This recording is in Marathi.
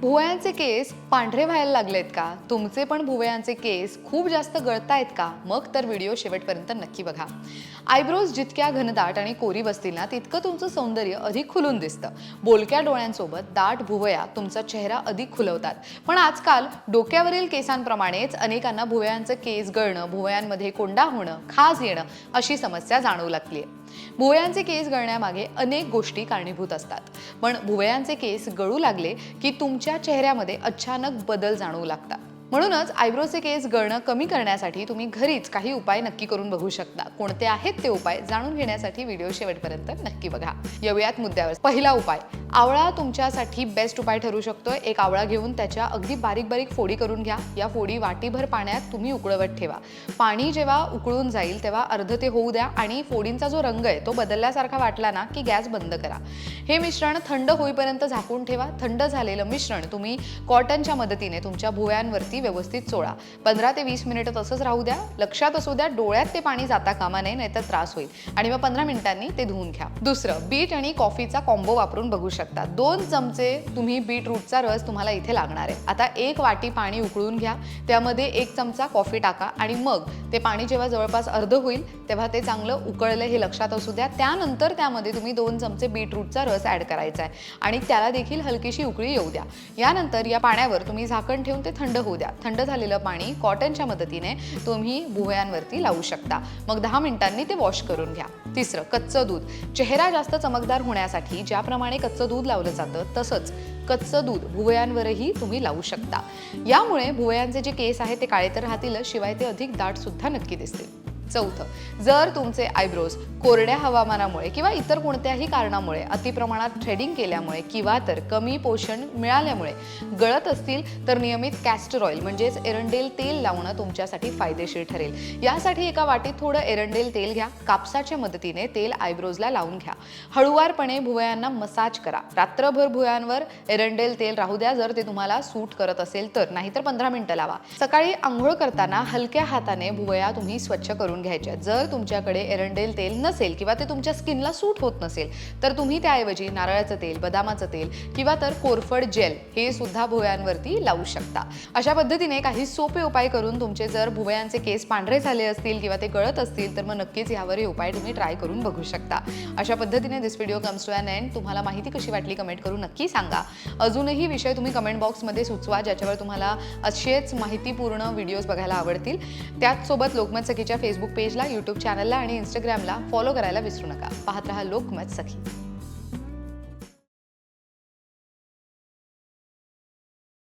भुवयांचे केस पांढरे व्हायला लागलेत का? तुमचे पण भुवयांचे केस खूप जास्त गळतायत का? मग तर व्हिडिओ शेवटपर्यंत नक्की बघा. आयब्रोज जितक्या घनदाट आणि कोरी बसतील ना तितकं तुमचं सौंदर्य अधिक खुलून दिसतं. बोलक्या डोळ्यांसोबत दाट भुवया तुमचा चेहरा अधिक खुलवतात. पण आजकाल डोक्यावरील केसांप्रमाणेच अनेकांना भुवयांचं केस गळणं भुवयांमध्ये कोंडा होणं खाज येणं अशी समस्या जाणवू लागली आहे भुवयांचे केस गळण्यामागे अनेक गोष्टी कारणीभूत असतात. पण भुवयांचे केस गळू लागले की तुमच्या चेहऱ्यामध्ये अचानक बदल जाणवू लागतात. म्हणूनच आयब्रोचे केस गळणं कमी करण्यासाठी तुम्ही घरीच काही उपाय नक्की करून बघू शकता. कोणते आहेत ते उपाय जाणून घेण्यासाठी व्हिडिओ शेवटपर्यंत नक्की बघा. येऊयात मुद्द्यावर. पहिला उपाय आवळा तुमच्यासाठी बेस्ट उपाय ठरू शकतोय. एक आवळा घेऊन त्याच्या अगदी बारीक बारीक फोडी करून घ्या. या फोडी वाटीभर पाण्यात तुम्ही उकळवत ठेवा. पाणी जेव्हा उकळून जाईल तेव्हा अर्ध ते होऊ द्या आणि फोडींचा जो रंग आहे तो बदलल्यासारखा वाटला ना की गॅस बंद करा. हे मिश्रण थंड होईपर्यंत झाकून ठेवा. थंड झालेलं मिश्रण तुम्ही कॉटनच्या मदतीने तुमच्या भुव्यांवरती व्यवस्थित चोळा पंधरा ते वीस मिनिटं तसंच राहू द्या. लक्षात असू द्या डोळ्यात ते पाणी जाता कामा नये नाहीतर त्रास होईल. आणि मग पंधरा मिनिटांनी ते धुवून घ्या. दुसरं बीट आणि कॉफीचा कॉम्बो वापरून बघू शकता. दोन चमचे तुम्ही बीट रूटचा रस तुम्हाला इथे लागणार आहे. आता एक वाटी पाणी उकळून घ्या. त्यामध्ये एक चमचा कॉफी टाका आणि मग ते पाणी जेव्हा जवळपास अर्ध होईल तेव्हा ते चांगलं उकळलं हे लक्षात असू द्या. त्यानंतर त्यामध्ये तुम्ही दोन चमचे बीटरूटचा रस ॲड करायचा आहे. आणि त्याला देखील हलकीशी उकळी येऊ द्या. यानंतर या पाण्यावर तुम्ही झाकण ठेवून ते थंड होऊ द्या. थंड झालेलं पाणी कॉटनच्या मदतीने तुम्ही भुवयांवरती लावू शकता. मग दहा मिनिटांनी ते वॉश करून घ्या. तिसरं कच्चं दूध. चेहरा जास्त चमकदार होण्यासाठी ज्याप्रमाणे कच्चं दूध लावलं जातं तसंच कच्चं दूध भुवयांवरही तुम्ही लावू शकता. यामुळे भुवयांचे जे केस आहेत ते काळे तर राहतीलच शिवाय ते अधिक दाट सुद्धा नक्की दिसतील. चौथं. जर तुमचे आयब्रोज कोरड्या हवामानामुळे किंवा इतर कोणत्याही कारणामुळे अतिप्रमाणात थ्रेडिंग केल्यामुळे किंवा तर कमी पोषण मिळाल्यामुळे गळत असतील तर नियमित कॅस्टर ऑइल म्हणजेच एरंडेल तेल लावणं तुमच्यासाठी फायदेशीर ठरेल. यासाठी एका वाटीत थोडं एरंडेल तेल घ्या. कापसाच्या मदतीने तेल आयब्रोजला लावून घ्या. हळुवारपणे भुवयांना मसाज करा. रात्रभर भुवयांवर एरंडेल तेल राहू द्या. जर ते तुम्हाला सूट करत असेल तर. नाहीतर पंधरा मिनिटं लावा. सकाळी आंघोळ करताना हलक्या हाताने भुवया तुम्ही स्वच्छ करून घ्यायच्या जर तुमच्याकडे एरंडेल तेल नसेल किंवा ते तुमच्या स्किनला सूट होत नसेल तर तुम्ही त्याऐवजी नारळाचं तेल बदामाचं तेल किंवा तर कोरफड जेल हे सुद्धा भुवयांवरती लावू शकता. अशा पद्धतीने काही सोपे उपाय करून तुमचे जर भुवयांचे केस पांढरे झाले असतील किंवा ते गळत असतील तर मग नक्कीच यावर हे उपाय तुम्ही ट्राय करून बघू शकता. अशा पद्धतीने this video comes to an end तुम्हाला माहिती कशी वाटली कमेंट करून नक्की सांगा. अजूनही विषय तुम्ही कमेंट बॉक्समध्ये सुचवा ज्याच्यावर तुम्हाला असेच माहितीपूर्ण व्हिडिओज बघायला आवडतील. त्याचसोबत लोकमत सखीच्या फेसबुक पेजला यूट्यूब चॅनलला आणि इंस्टाग्रामला फॉलो करायला विसरू नका. पाहत रहा लोकमत सखी.